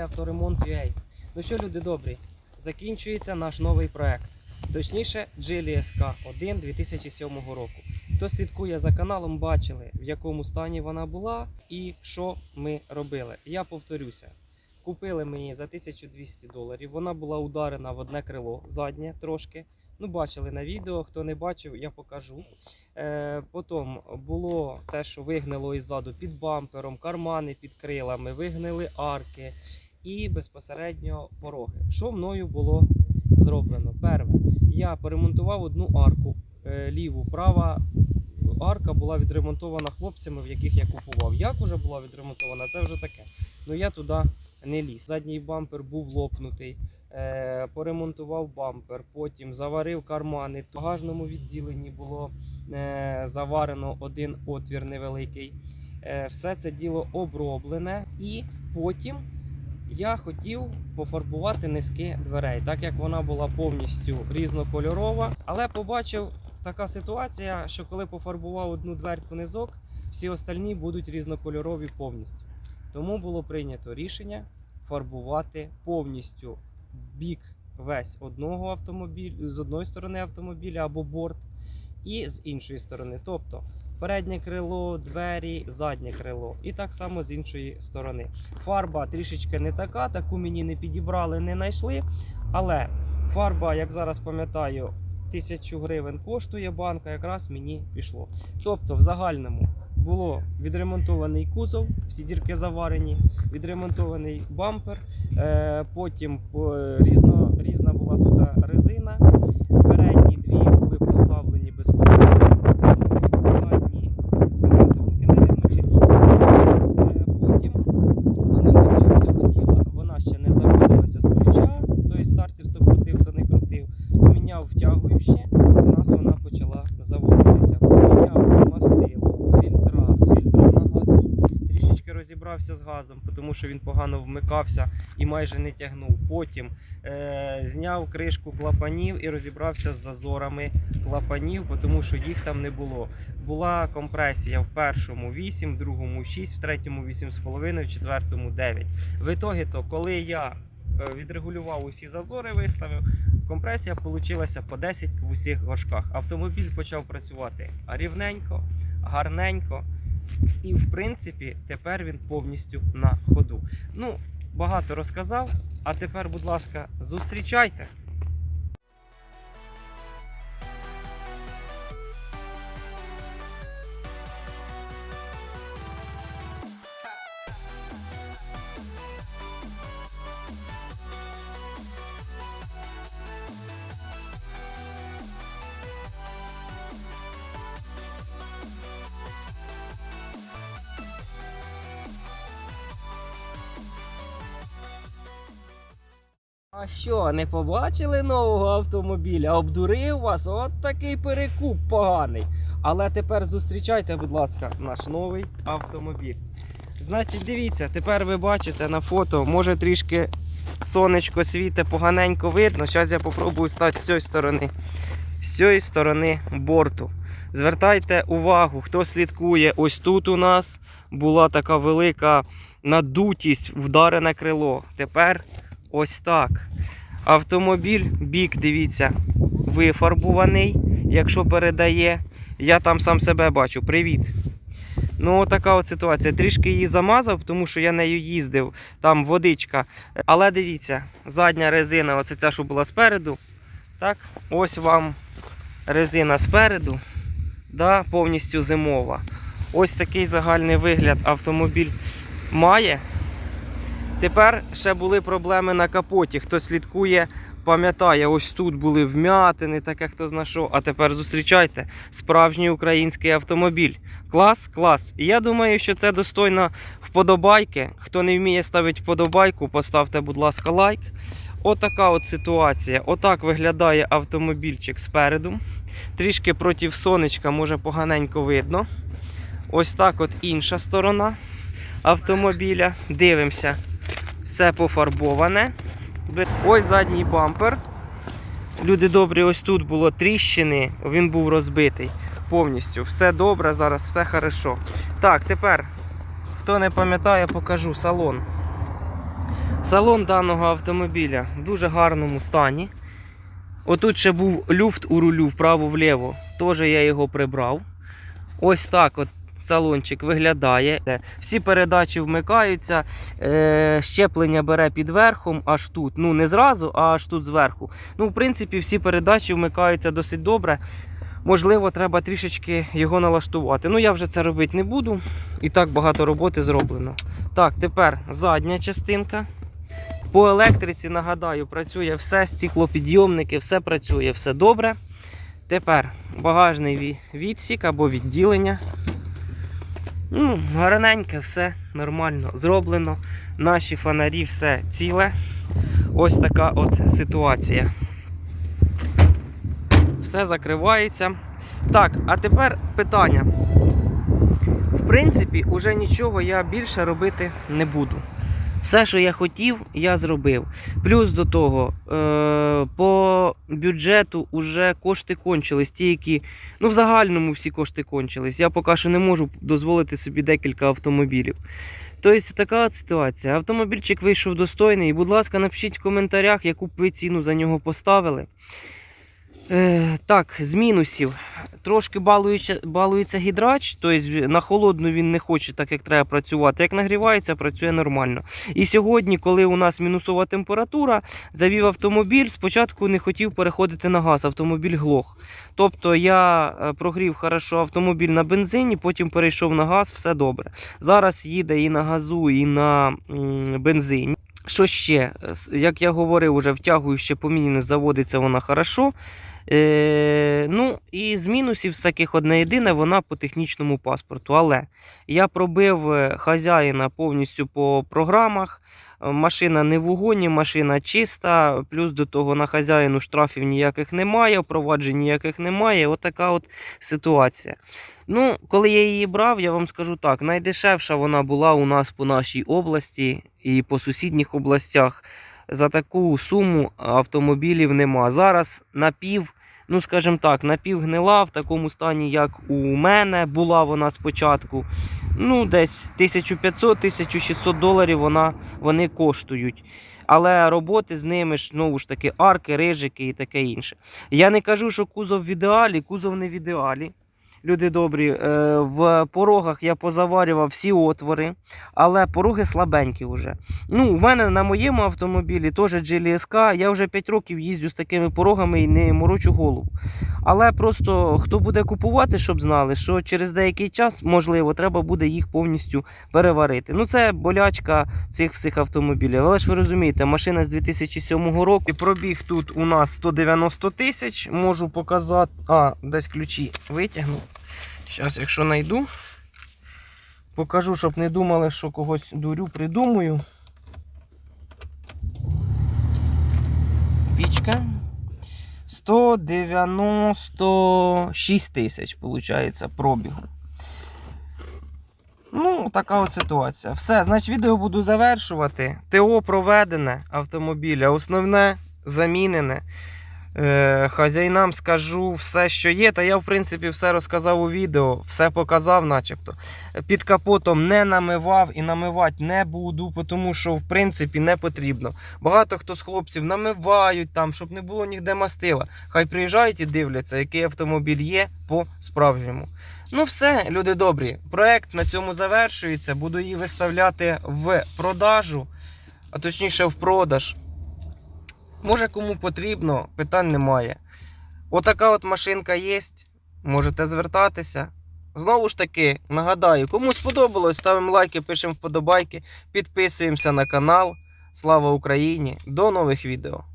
Каналі Авторемонт.ua. Ну що, люди добрі, закінчується наш новий проект. Точніше, GLSK 1 2007 року. Хто слідкує за каналом, бачили, в якому стані вона була і що ми робили. Я повторюся. Купили її за 1200 доларів. Вона була ударена в одне крило заднє трошки. Ну, бачили на відео. Хто не бачив, я покажу. Е, потім було те, що вигнило іззаду під бампером, кармани під крилами, вигнили арки і безпосередньо пороги. Що мною було зроблено? Перше, я поремонтував одну арку е, ліву, права. Арка була відремонтована хлопцями, в яких я купував. Як уже була відремонтована, це вже таке. Ну я туди не ліз. Задній бампер був лопнутий. Е, поремонтував бампер, потім заварив кармани. В багажному відділенні було е, заварено один отвір невеликий. Все це діло оброблене. І потім я хотів пофарбувати низки дверей, так як вона була повністю різнокольорова. Але побачив така ситуація, що коли пофарбував одну дверку низок, всі остальні будуть різнокольорові повністю. Тому було прийнято рішення фарбувати повністю бік весь одного автомобіля з одної сторони автомобіля або борт, і з іншої сторони. Тобто переднє крило, двері, заднє крило. І так само з іншої сторони. Фарба трішечки не така, таку мені не підібрали, не знайшли. Але фарба, як зараз пам'ятаю, 1000 гривень коштує банка, якраз мені пішло. Тобто, в загальному було відремонтований кузов, всі дірки заварені, відремонтований бампер. Е, потім по, різно, різна була тут резина. Передні дві були поставлені безпосередньо зимові, задні всесезонки, напевно, чи ні. Е, потім, помимо цього всього діла, вона ще не заводилася з ключа. Той стартер то крутив, то не крутив. Поміняв втягуюче, у нас вона почала заводитися. Поміняв мастило, фільтра, фільтра на газу. Трішечки розібрався з газом, тому що він погано вмикався і майже не тягнув. Потім е, зняв кришку клапанів і розібрався з зазорами клапанів, тому що їх там не було. Була компресія в першому 8, в другому 6, в третьому 8,5, в четвертому 9. В ітогі, то, коли я е, відрегулював усі зазори, виставив, компресія вийшла по 10 в усіх горшках. Автомобіль почав працювати рівненько, гарненько. І, в принципі, тепер він повністю на ходу. Ну, багато розказав. А тепер, будь ласка, зустрічайте. А що, не побачили нового автомобіля? Обдурив вас? От такий перекуп поганий. Але тепер зустрічайте, будь ласка, наш новий автомобіль. Значить, дивіться, тепер ви бачите на фото, може трішки сонечко світе, поганенько видно. Зараз я попробую стати з цієї сторони. З цієї сторони борту. Звертайте увагу, хто слідкує. Ось тут у нас була така велика надутість, вдарене крило. Тепер ось так. Автомобіль, бік, дивіться, вифарбуваний, якщо передає. Я там сам себе бачу. Привіт. Ну, така от ситуація. Трішки її замазав, тому що я нею їздив, там водичка. Але дивіться, задня резина, оце ця, що була спереду. Так, ось вам резина спереду, да, повністю зимова. Ось такий загальний вигляд автомобіль має. Тепер ще були проблеми на капоті. Хто слідкує, пам'ятає, ось тут були вмятини, таке хто знайшов. А тепер зустрічайте справжній український автомобіль. Клас, клас. І я думаю, що це достойно вподобайки. Хто не вміє ставити вподобайку, поставте, будь ласка, лайк. Отака от ситуація. Отак виглядає автомобільчик спереду. Трішки проти сонечка, може поганенько видно. Ось так от інша сторона автомобіля. Дивимося. Все пофарбоване. Ось задній бампер. Люди добрі, ось тут було тріщини, він був розбитий повністю. Все добре, зараз все хорошо. Так, тепер хто не пам'ятає, покажу салон. Салон даного автомобіля в дуже гарному стані. Отут ще був люфт у рулю вправо-вліво. Теж я його прибрав. Ось так от салончик виглядає. Всі передачі вмикаються. Е, щеплення бере під верхом, аж тут. Ну, не зразу, а аж тут зверху. Ну, в принципі, всі передачі вмикаються досить добре. Можливо, треба трішечки його налаштувати. Ну, я вже це робити не буду. І так багато роботи зроблено. Так, тепер задня частинка. По електриці, нагадаю, працює все, стеклопідйомники, все працює, все добре. Тепер багажний відсік або відділення. Ну, гарненьке, все нормально зроблено. Наші фонарі все ціле. Ось така от ситуація. Все закривається. Так, а тепер питання. В принципі, уже нічого я більше робити не буду. Все, що я хотів, я зробив. Плюс до того, е- по бюджету вже кошти кончились. Ті, які, ну, в загальному всі кошти кончились. Я поки що не можу дозволити собі декілька автомобілів. Тобто така ситуація. Автомобільчик вийшов достойний. Будь ласка, напишіть в коментарях, яку б ви ціну за нього поставили. Е, так, з мінусів. Трошки балується, балується гідрач, тобто на холодну він не хоче так, як треба працювати. Як нагрівається, працює нормально. І сьогодні, коли у нас мінусова температура, завів автомобіль, спочатку не хотів переходити на газ, автомобіль глох. Тобто я е, прогрів хорошо автомобіль на бензині, потім перейшов на газ, все добре. Зараз їде і на газу, і на бензині. Що ще? Як я говорив, уже втягую ще по заводиться вона хорошо. Е, ну і з мінусів таких одне єдине, вона по технічному паспорту. Але я пробив е, хазяїна повністю по програмах. Е, Машина не в угоні, машина чиста. Плюс до того на хазяїну штрафів ніяких немає, впроваджень ніяких немає. Отака от ситуація. Ну, коли я її брав, я вам скажу так: найдешевша вона була у нас по нашій області і по сусідніх областях. За таку суму автомобілів нема. Зараз напів, ну скажімо так, напівгнила в такому стані, як у мене була вона спочатку. Ну, десь 1500-1600 доларів вона, вони коштують. Але роботи з ними ж знову ж таки арки, рижики і таке інше. Я не кажу, що кузов в ідеалі, кузов не в ідеалі. Люди добрі, е, в порогах я позаварював всі отвори, але пороги слабенькі вже. Ну, у мене на моєму автомобілі теж GLSK, я вже 5 років їздю з такими порогами і не морочу голову. Але просто хто буде купувати, щоб знали, що через деякий час, можливо, треба буде їх повністю переварити. Ну, це болячка цих всіх автомобілів. Але ж ви розумієте, машина з 2007 року. І пробіг тут у нас 190 тисяч. Можу показати. А, десь ключі витягну. Зараз, якщо знайду, покажу, щоб не думали, що когось дурю, придумую. Пічка. 196 тисяч, виходить, пробігу. Ну, така от ситуація. Все, значить, відео буду завершувати. ТО проведене автомобіля, основне замінене. Е, хазяїнам скажу все, що є. Та я, в принципі, все розказав у відео, все показав, начебто. Під капотом не намивав і намивати не буду, тому що, в принципі, не потрібно. Багато хто з хлопців намивають там, щоб не було ніде мастила. Хай приїжджають і дивляться, який автомобіль є по-справжньому. Ну, все, люди добрі. Проект на цьому завершується. Буду її виставляти в продажу, а точніше в продаж. Може, кому потрібно, питань немає. Отака от машинка є. Можете звертатися. Знову ж таки, нагадаю, кому сподобалось, ставимо лайки, пишемо вподобайки, підписуємося на канал. Слава Україні! До нових відео!